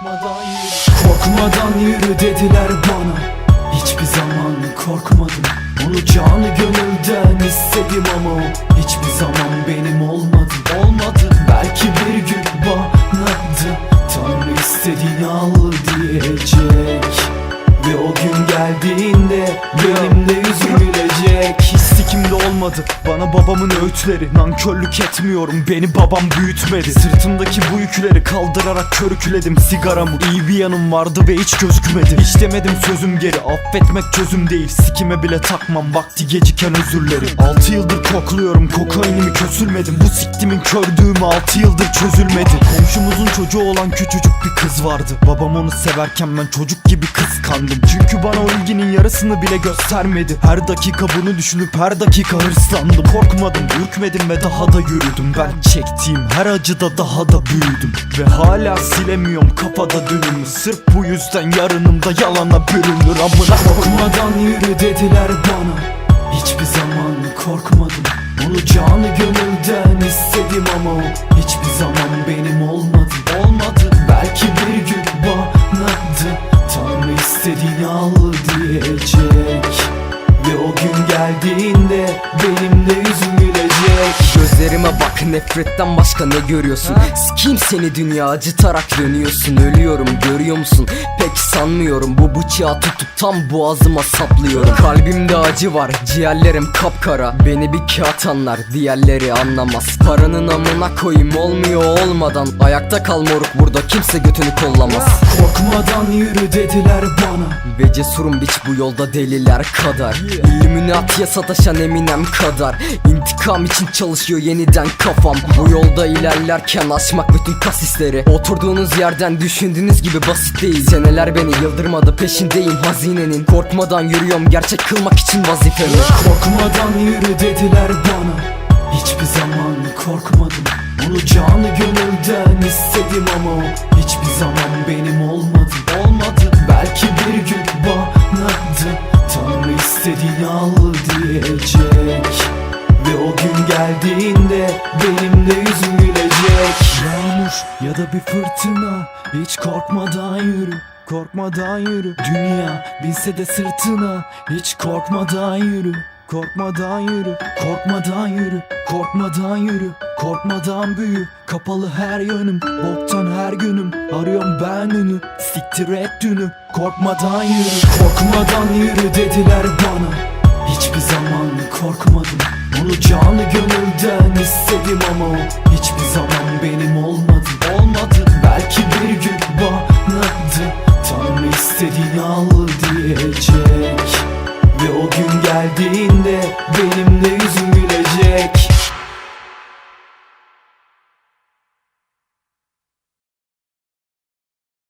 korkmadan yürü. Dediler bana. Hiçbir zaman korkmadım. Onu canı gönülden istedim ama o hiçbir zaman benim olmadı. Olmadı. Belki bir gün banadı. Tanrı istediğini al diyecek. Ve o gün geldiğinde benim de yüzüm gülecek Histikimde olmadı? Bana babamın öğütleri. Nankörlük etmiyorum. Beni babam büyütmedi. Sırtımdaki bu yükleri kaldırarak körükledim Sigaramı. İyi bir yanım vardı ve hiç gözükmedi Hiç demedim sözüm geri. Affetmek çözüm değil. Sikime bile takmam. Vakti geciken özürleri 6 yıldır kokluyorum. Kokainimi kösülmedim. Bu siktimin kördüğümü 6 yıldır çözülmedi. Komşumuzun çocuğu olan küçücük bir kız vardı. Babam onu severken ben çocuk gibi kıskandım. Çünkü bana o ilginin yarısını bile göstermedi. Her dakika bunu düşünüp her dakika hırslandım. Korkmadım, ürkmedim ve daha da yürüdüm. Ben çektiğim her acıda daha da büyüdüm. Ve hala silemiyorum kafada dünümü. Sırf bu yüzden yarınımda yalana bürünür. Amına Korkmadan yürü dediler bana. Hiçbir zaman korkmadım. Onu canı gönülden istedim ama o o gün geldiğinde benim de yüzüm gülecek. Gözlerime bak nefretten başka ne görüyorsun? Sikeyim seni dünya acıtarak dönüyorsun. Ölüyorum görüyor musun pek sanmıyorum. Bu bıçağı tutup tam boğazıma saplıyorum. Kalbimde acı var ciğerlerim kapkara. Beni bir kağıt anlar diğerleri anlamaz. Paranın amına koyayım olmuyor olmadan. Ayakta kal moruk burada kimse götünü kollamaz. Korkmadan yürü dediler bana. Ve cesurum biç bu yolda deliler kadar. Illuminati'ye sataşan Eminem kadar. İntikam için çalışıyor yeniden kafam. Bu yolda ilerlerken aşmak bütün kasisleri. Oturduğunuz yerden düşündüğünüz gibi basit değil. Seneler beni yıldırmadı peşindeyim hazinenin. Korkmadan yürüyorum gerçek kılmak için vazifemi Korkmadan yürü dediler bana. Hiçbir zaman korkmadım. Onu canı gönülden istedim ama hiçbir zaman benim olmadı. Olmadı. Belki bir gün banadı. Tanrı istediğini al diyecek. Ve o gün geldiğinde benim de yüzüm gülecek. Yağmur ya da bir fırtına Hiç korkmadan yürü Korkmadan yürü. Dünya binse de sırtına. Hiç korkmadan yürü. Korkmadan yürü. Korkmadan yürü. Korkmadan yürü. Korkmadan büyü. Kapalı her yönüm Boktan her günüm. Arıyorum ben ünü. Siktir et dünü. Korkmadan yürü. Korkmadan yürü dediler bana. Hiçbir zaman korkmadım. Onu canı gönülden istedim ama o hiçbir zaman benim Olmadı istediğini al diyecek Ve o gün geldiğinde benim de yüzüm gülecek